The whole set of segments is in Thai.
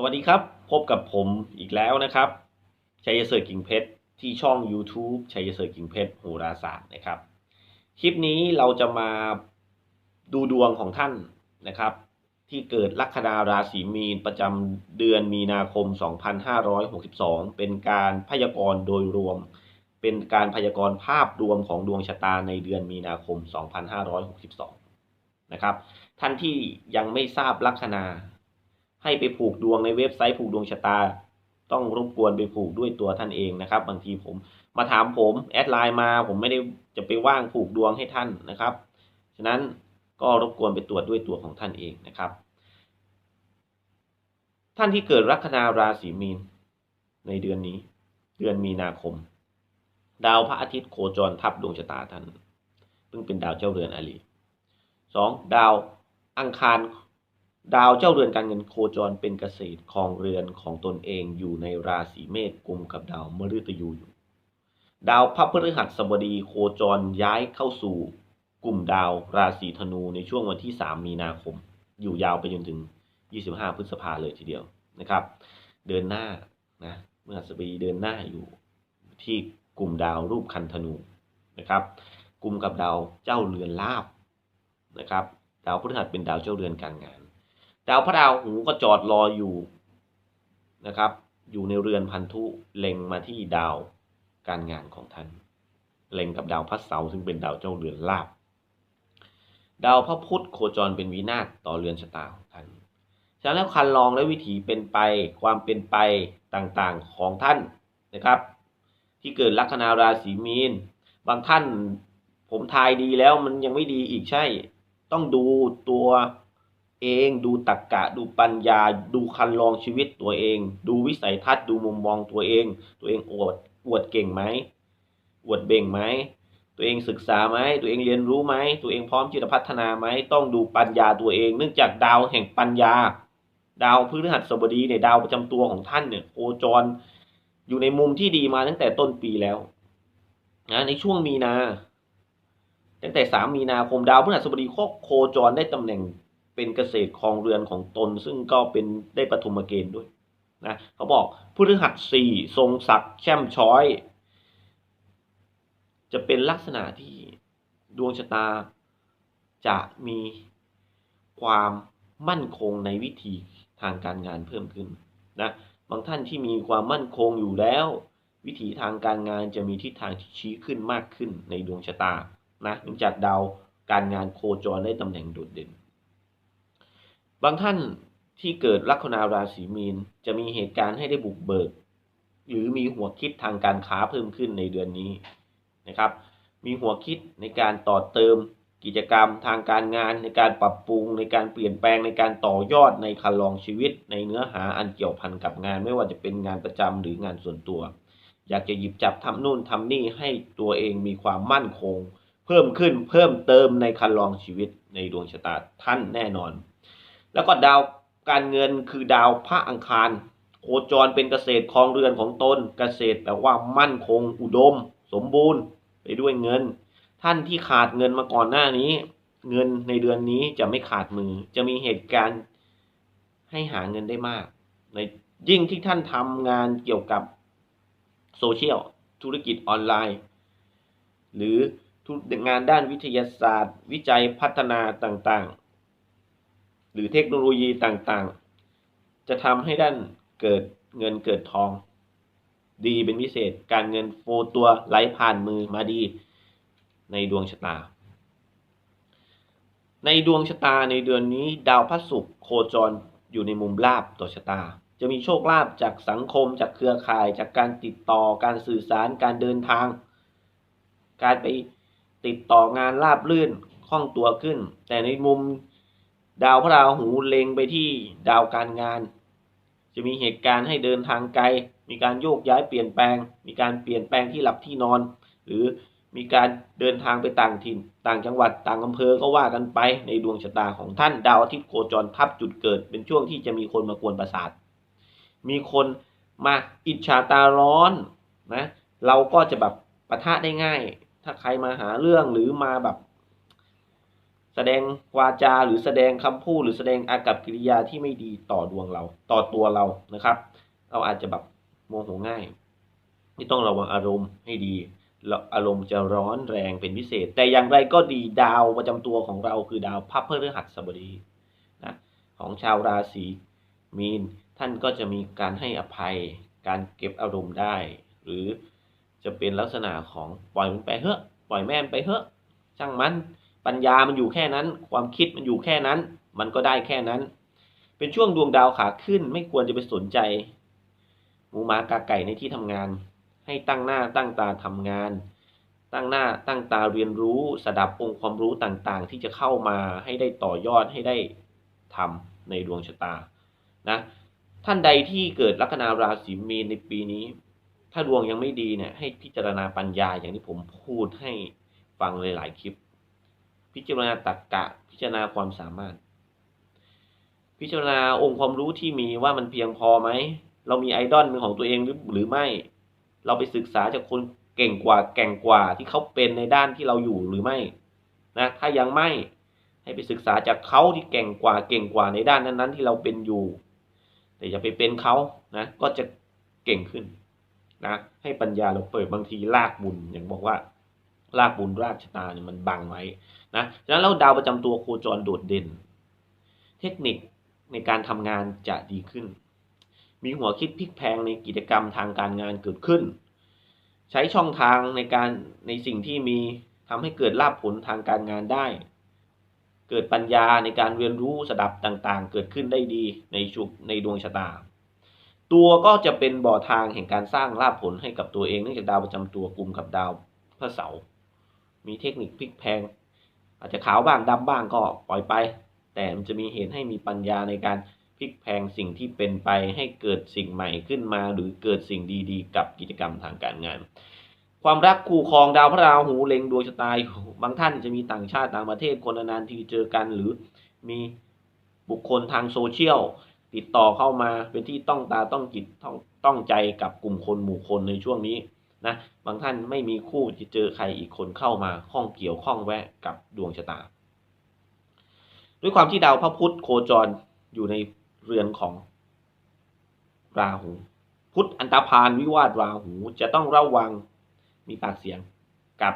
สวัสดีครับ พบกับผมอีกแล้วนะครับ ชัยเสร์กิ่งเพชรที่ช่อง YouTube ชัยเสร์กิ่งเพชรโหราศาสตร์นะครับ คลิปนี้เราจะมาดูดวงของท่านนะครับ ที่เกิดลัคนาราศีมีนประจำเดือนมีนาคม 2562 เป็นการพยากรณ์โดยรวม เป็นการพยากรณ์ภาพรวมของดวงชะตาในเดือนมีนาคม 2562 นะครับ ท่านที่ยังไม่ทราบลัคนา ให้ไปผูกดวงในเว็บไซต์ผูกดวงชะตา ต้องรบกวนไปผูกด้วยตัวท่านเองนะครับ บางทีผมมาถามผมแอดไลน์มา ผมไม่ได้จะไปว่างผูกดวงให้ท่านนะครับ ฉะนั้นก็รบกวนไปตรวจด้วยตัวของท่านเองนะครับ ท่านที่เกิดลัคนาราศีมีนในเดือนนี้ เดือนมีนาคม ดาวพระอาทิตย์โคจรทับดวงชะตาท่าน ซึ่งเป็นดาวเจ้าเรือนอลีสองดาวอังคาร ดาวเจ้าเรือนการเงินโคจรเป็นเกษตรครองเรือนของตนเองอยู่ในราศีเมษกลุ่มกับดาวมฤตยูอยู่ ดาวพระพฤหัสบดีโคจรย้ายเข้าสู่กลุ่มดาวราศีธนูในช่วงวันที่ 3 มีนาคม อยู่ยาวไปจนถึง 25 พฤษภาเลยทีเดียวนะครับ เดินหน้านะเมื่อสบดีเดินหน้าอยู่ที่กลุ่มดาวรูปคันธนูนะครับกลุ่มกับดาวเจ้าเรือนลาบนะครับ ดาวพฤหัสเป็นดาวเจ้าเรือนการงาน ดาวพระดาวหูก็จอดรออยู่นะครับ อยู่ในเรือนพันธุเล็งมาที่ดาวการงานของท่านเล็งกับดาวพระเสาร์ซึ่งเป็นดาวเจ้าเรือนลาบดาวพระพุธโคจรเป็นวินาศต่อเรือนชะตาของท่านฉะนั้นแล้วคันลองและวิถีเป็นไปความเป็นไปต่างๆของท่านนะครับ ที่เกิดลัคนาราศีมีน บางท่านผมทายดีแล้วมันยังไม่ดีอีกใช่ ต้องดูตัว เองดูตรรกกะดูปัญญา ดูคันลองชีวิตตัวเอง ดูวิสัยทัศน์ดูมุมมองตัวเอง ตัวเองอวดอวดเก่งไหมอวดเบ่งไหมตัวเองศึกษาไหมตัวเองเรียนรู้ไหมตัวเองพร้อมที่จะพัฒนาไหมต้องดูปัญญาตัวเอง เนื่องจากดาวแห่งปัญญา ดาวพฤหัสบดีเนี่ยดาวประจำตัวของท่านเนี่ยโคจร อยู่ในมุมที่ดีมาตั้งแต่ต้นปีแล้วนะในช่วงมีนา ตั้งแต่สามมีนาคมดาวพฤหัสบดีโคจรได้ตำแหน่ง เป็นเกษตรครองเรือนของตน ซึ่งก็เป็นได้ปฐุมเกณฑ์ด้วยนะเขาบอกพฤหัสสี่ทรงศักดิ์แช่มช้อย จะเป็นลักษณะที่ดวงชะตาจะมีความมั่นคงในวิธีทางการงานเพิ่มขึ้นนะบางท่านที่มีความมั่นคงอยู่แล้ว วิถีทางการงานจะมีทิศทางที่ชี้ขึ้นมากขึ้นในดวงชะตานะเนื่องจากดาวการงานโคจรได้ตำแหน่งโดดเด่น บางท่านที่เกิดลัคนาราศีมีน จะมีเหตุการณ์ให้ได้บุกเบิก หรือมีหัวคิดทางการค้าเพิ่มขึ้นในเดือนนี้นะครับ มีหัวคิดในการต่อเติมกิจกรรมทางการงานในการปรับปรุง ในการเปลี่ยนแปลงในการต่อยอดในคันลองชีวิต ในเนื้อหาอันเกี่ยวพันกับงาน ไม่ว่าจะเป็นงานประจำหรืองานส่วนตัว อยากจะหยิบจับทำนู่นทำนี่ให้ตัวเองมีความมั่นคง เพิ่มขึ้นเพิ่มเติมในคันลองชีวิตในดวงชะตาท่านแน่นอน แล้วก็ดาวการเงินคือดาวพระอังคาร โคจรเป็นเกษตรครองเรือนของตน เกษตรแปลว่ามั่นคง อุดม สมบูรณ์ ไปด้วยเงิน ท่านที่ขาดเงินมาก่อนหน้านี้ เงินในเดือนนี้จะไม่ขาดมือ จะมีเหตุการณ์ให้หาเงินได้มาก ในยิ่งที่ท่านทำงานเกี่ยวกับโซเชียล ธุรกิจออนไลน์ หรืองานด้านวิทยาศาสตร์ วิจัยพัฒนาต่างๆ หรือเทคโนโลยีต่างๆ จะทำให้ด้านเกิดเงินเกิดทอง ดีเป็นพิเศษ การเงินโฟตัวไหลผ่านมือมาดี ในดวงชะตา ในดวงชะตาในเดือนนี้ ดาวพระศุกร์โคจรอยู่ในมุมลาบต่อชะตา จะมีโชคลาภจากสังคม จากเครือข่าย จากการติดต่อการสื่อสารการเดินทาง การไปติดต่องานราบลื่นคล่องตัวขึ้น แต่ในมุม ดาวพระราหูเล็งไปที่ดาวการงาน จะมีเหตุการณ์ให้เดินทางไกล มีการโยกย้ายเปลี่ยนแปลง มีการเปลี่ยนแปลงที่หลับที่นอน หรือมีการเดินทางไปต่างถิ่น ต่างจังหวัดต่างอำเภอก็ว่ากันไปในดวงชะตาของท่านดาวอาทิตย์โคจรทับจุดเกิด เป็นช่วงที่จะมีคนมากวนประสาท มีคนมาอิจฉาตาร้อนนะเราก็จะแบบปะทะได้ง่าย ถ้าใครมาหาเรื่องหรือมาแบบ แสดงวาจาหรือแสดงคำพูดหรือแสดงอากับกิริยาที่ไม่ดีต่อดวงเรา ต่อตัวเรานะครับ เราอาจจะแบบโมโหง่ายที่ต้องระวังอารมณ์ให้ดีอารมณ์จะร้อนแรงเป็นพิเศษ แต่อย่างไรก็ดีดาวประจำตัวของเราคือดาวพระพฤหัสบดีนะของชาวราศีมีน ท่านก็จะมีการให้อภัย การเก็บอารมณ์ได้ หรือจะเป็นลักษณะของปล่อยมันไปเถอะปล่อยแม่มันไปเถอะช่างมัน ปัญญามันอยู่แค่นั้น ความคิดมันอยู่แค่นั้น มันก็ได้แค่นั้น เป็นช่วงดวงดาวขาขึ้น ไม่ควรจะไปสนใจหมูหมากาไก่ในที่ทำงาน ให้ตั้งหน้าตั้งตาทำงาน ตั้งหน้าตั้งตาเรียนรู้สดับองค์ความรู้ต่างๆ ที่จะเข้ามาให้ได้ต่อยอดให้ได้ทำในดวงชะตานะท่านใดที่เกิดลัคนาราศีมีนในปีนี้ ถ้าดวงยังไม่ดีเนี่ยให้พิจารณาปัญญาอย่างที่ผมพูดให้ฟังหลายๆคลิป พิจารณาตรรกกะ พิจารณาความสามารถ พิจารณาองค์ความรู้ที่มีว่ามันเพียงพอไหม เรามีไอดอลเป็นของตัวเองหรือหรือไม่ เราไปศึกษาจากคนเก่งกว่าแก่งกว่าที่เขาเป็นในด้านที่เราอยู่หรือไม่นะถ้ายังไม่ให้ไปศึกษาจากเขาที่เก่งกว่าเก่งกว่าในด้านนั้นๆ ที่เราเป็นอยู่ แต่อย่าไปเป็นเขานะ ก็จะเก่งขึ้นนะ ให้ปัญญาเราเปิดบางทีลากบุญอย่างบอกว่าลากบุญรากชะตาเนี่ยมันบังไว้ นะฉะนั้นแล้วดาวประจำตัวโคจรโดดเด่น เทคนิคในการทำงานจะดีขึ้น มีหัวคิดพลิกแพงในกิจกรรมทางการงานเกิดขึ้น ใช้ช่องทางในการในสิ่งที่มีทำให้เกิดลาภผลทางการงานได้ เกิดปัญญาในการเรียนรู้สดับต่างๆ เกิดขึ้นได้ดีในชุกในดวงชะตา ตัวก็จะเป็นบ่อทางแห่งการสร้างลาภผลให้กับตัวเองเนื่องจากดาวประจำตัวกลุ่มกับดาวพระเสาร์มีเทคนิคพลิกแพง อาจจะขาวบ้างดำบ้างก็ปล่อยไป แต่มันจะมีเหตุให้มีปัญญาในการพลิกแพงสิ่งที่เป็นไปให้เกิดสิ่งใหม่ขึ้นมา หรือเกิดสิ่งดีๆ กับกิจกรรมทางการงาน ความรักคู่ครองดาวพระราหูเล็งดวงชะตาบางท่านจะมีต่างชาติต่างประเทศคนนานๆทีเจอกัน หรือมีบุคคลทางโซเชียลติดต่อเข้ามาเป็นที่ต้องตาต้องจิตต้องต้องใจกับกลุ่มคนหมู่คนในช่วงนี้ นะบางท่านไม่มีคู่จะเจอใครอีกคนเข้ามาข้องเกี่ยวข้องแวะกับดวงชะตา ด้วยความที่ดาวพระพุธโคจรอยู่ในเรือนของราหู พุธอันตรพานวิวาทราหูจะต้องระวังมีปากเสียงกับ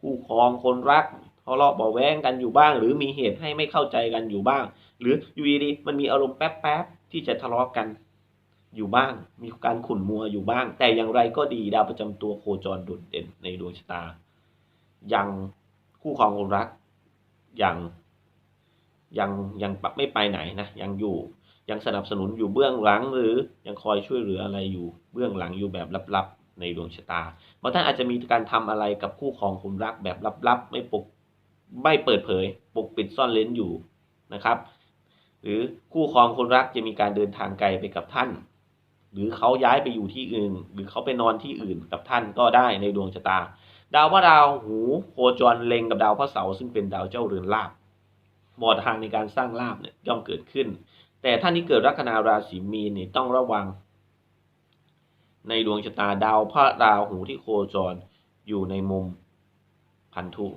คู่ครองคนรักทะเลาะเบาแวงกันอยู่บ้าง หรือมีเหตุให้ไม่เข้าใจกันอยู่บ้าง หรืออยู่ดีๆมันมีอารมณ์แป๊บๆที่จะทะเลาะกัน อยู่บ้าง มีการขุ่นมัวอยู่บ้าง แต่อย่างไรก็ดีดาวประจำตัวโคจรโดดเด่นในดวงชะตา ยังคู่ครองคนรักยังยังยังปรับไม่ไปไหนนะยังอยู่ยังสนับสนุนอยู่เบื้องหลังหรือยังคอยช่วยเหลืออะไรอยู่เบื้องหลังอยู่แบบลับๆ ในดวงชะตาบางท่านอาจจะมีการทำอะไรกับคู่ครองคนรักแบบลับๆ ไม่ปกไม่เปิดเผย ปกปิดซ่อนเล้นอยู่นะครับ หรือคู่ครองคนรักจะมีการเดินทางไกลไปกับท่าน หรือเขาย้ายไปอยู่ที่อื่น หรือเขาไปนอนที่อื่นกับท่านก็ได้ในดวงชะตา ดาวพระดาวหูโคจรเล็งกับดาวพระเสาร์ซึ่งเป็นดาวเจ้าเรือนลาบหมอทางในการสร้างลาบเนี่ยย่อมเกิดขึ้น แต่ท่านที่เกิดลัคนาราศีมีนเนี่ยต้องระวัง ในดวงชะตาดาวพระดาวหูที่โคจรอยู่ในมุมพันธุ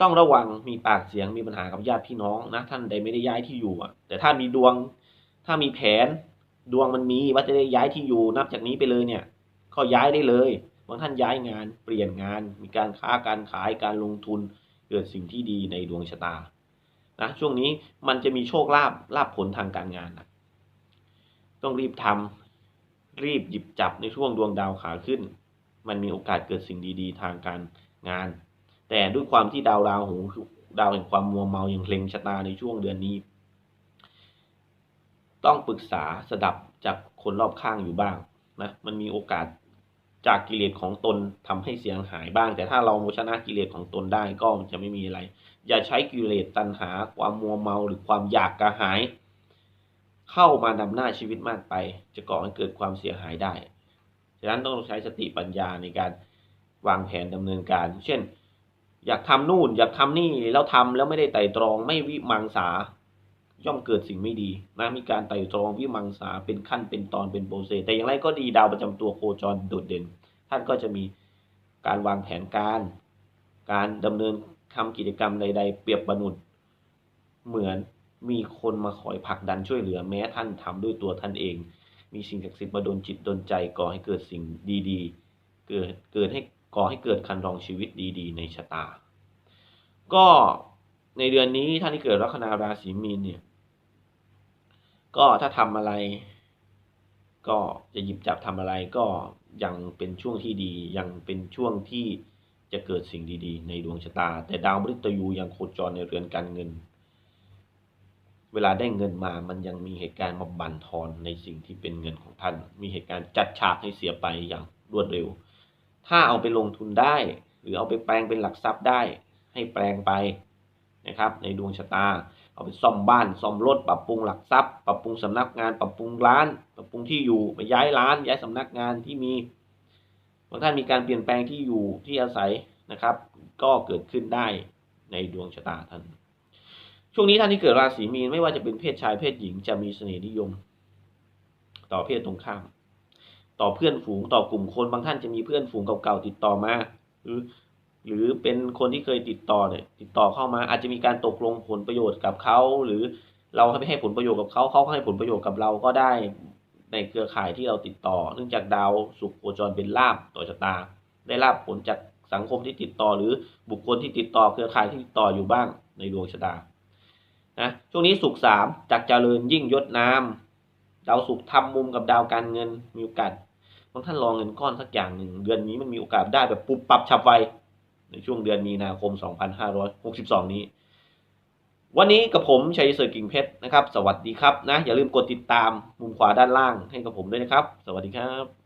ต้องระวังมีปากเสียงมีปัญหากับญาติพี่น้องนะท่านใดไม่ได้ย้ายที่อยู่อะ แต่ถ้ามีดวงถ้ามีแผน ดวงมันมีว่าจะได้ย้ายที่อยู่นับจากนี้ไปเลยเนี่ยก็ย้ายได้เลยบางท่านย้ายงานเปลี่ยนงาน มีการค้าการขายการลงทุนเกิดสิ่งที่ดีในดวงชะตานะช่วงนี้มันจะมีโชคลาภลาภผลทางการงานนะต้องรีบทำรีบหยิบจับในช่วงดวงดาวขาขึ้น มันมีโอกาสเกิดสิ่งดีๆ ทางการงาน แต่ด้วยความที่ดาวราหูดาวแห่งความมัวเมาอย่างเพลงชะตาในช่วงเดือนนี้ ต้องปรึกษาสดับจากคนรอบข้างอยู่บ้างนะมันมีโอกาสจากกิเลสของตนทำให้เสียหายบ้าง แต่ถ้าเราชนะกิเลสของตนได้ก็จะไม่มีอะไร อย่าใช้กิเลสตัณหา ความมัวเมาหรือความอยากกระหาย เข้ามานำหน้าชีวิตมากไป จะก่อให้เกิดความเสียหายได้ฉะนั้นต้องใช้สติปัญญาในการวางแผนดำเนินการ เช่น อยากทำนู่น อยากทำนี่แล้วทำแล้วไม่ได้ไต่ตรองไม่วิมังสา ย่อมเกิดสิ่งไม่ดีนะมีการไต่ตรองวิมังสาเป็นขั้นเป็นตอนเป็นโปรเซสแต่อย่างไรก็ดีดาวประจำตัวโคจรโดดเด่น ท่านก็จะมีการวางแผนการ การดำเนินทำกิจกรรมใด ๆ เปรียบประหนุดเหมือนมีคนมาคอยผลักดันช่วยเหลือแม้ท่านทำด้วยตัวท่านเอง มีสิ่งศักดิ์สิทธิ์มาดลจิตดลใจก่อให้เกิดสิ่งดีๆ เกิดเกิดให้ก่อให้เกิดคันรองชีวิตดี ๆ ในชะตา ก็ในเดือนนี้ท่านที่เกิดลัคนาราศีมีนเนี่ย ก็ถ้าทำอะไร ก็จะหยิบจับทำอะไรก็ยังเป็นช่วงที่ดี ยังเป็นช่วงที่จะเกิดสิ่งดีๆ ในดวงชะตา แต่ดาวมฤตยูยังโคจรในเรือนการเงิน เวลาได้เงินมามันยังมีเหตุการณ์มาบั่นทอนในสิ่งที่เป็นเงินของท่าน มีเหตุการณ์จัดฉากให้เสียไปอย่างรวดเร็ว ถ้าเอาไปลงทุนได้ หรือเอาไปแปลงเป็นหลักทรัพย์ได้ ให้แปลงไปนะครับ ในดวงชะตา เอาไปซ่อมบ้านซ่อมรถปรับปรุงหลักทรัพย์ปรับปรุงสำนักงานปรับปรุงร้าน ปรับปรุงที่อยู่ไปย้ายร้าน ย้ายสำนักงานที่มีบางท่านมีการเปลี่ยนแปลงที่อยู่ที่อาศัยนะครับ ก็เกิดขึ้นได้ในดวงชะตาท่าน ช่วงนี้ท่านที่เกิดราศีมีนไม่ว่าจะเป็นเพศชายเพศหญิงจะมีเสน่ห์นิยม ต่อเพศตรงข้าม ต่อเพื่อนฝูงต่อกลุ่มคนบางท่านจะมีเพื่อนฝูงเก่าๆติดต่อมาหรือ หรือเป็นคนที่เคยติดต่อเนี่ยติดต่อเข้ามาอาจจะมีการตกลงผลประโยชน์กับเขาหรือเราให้ให้ผลประโยชน์กับเขาเขาให้ผลประโยชน์กับเราก็ได้ในเครือข่ายที่เราติดต่อ เนื่องจากดาวสุขโคจรเป็นลาบต่อชะตา ได้ลาบผลจากสังคมที่ติดต่อ หรือบุคคลที่ติดต่อเครือข่ายที่ติดต่ออยู่บ้างในดวงชะตานะช่วงนี้สุขสามจากเจริญยิ่งยศนามดาวสุขทำมุมกับดาวการเงินมีโอกาสบางท่านรองเงินก้อนสักอย่างหนึ่งเดือนนี้มันมีโอกาสได้แบบปุบปับฉับไว ในช่วงเดือนมีนาคม 2562 นี้ วันนี้กับผมชัยเสร์กิ่งเพชรนะครับ สวัสดีครับนะ อย่าลืมกดติดตามมุมขวาด้านล่างให้กับผมด้วยนะครับ สวัสดีครับ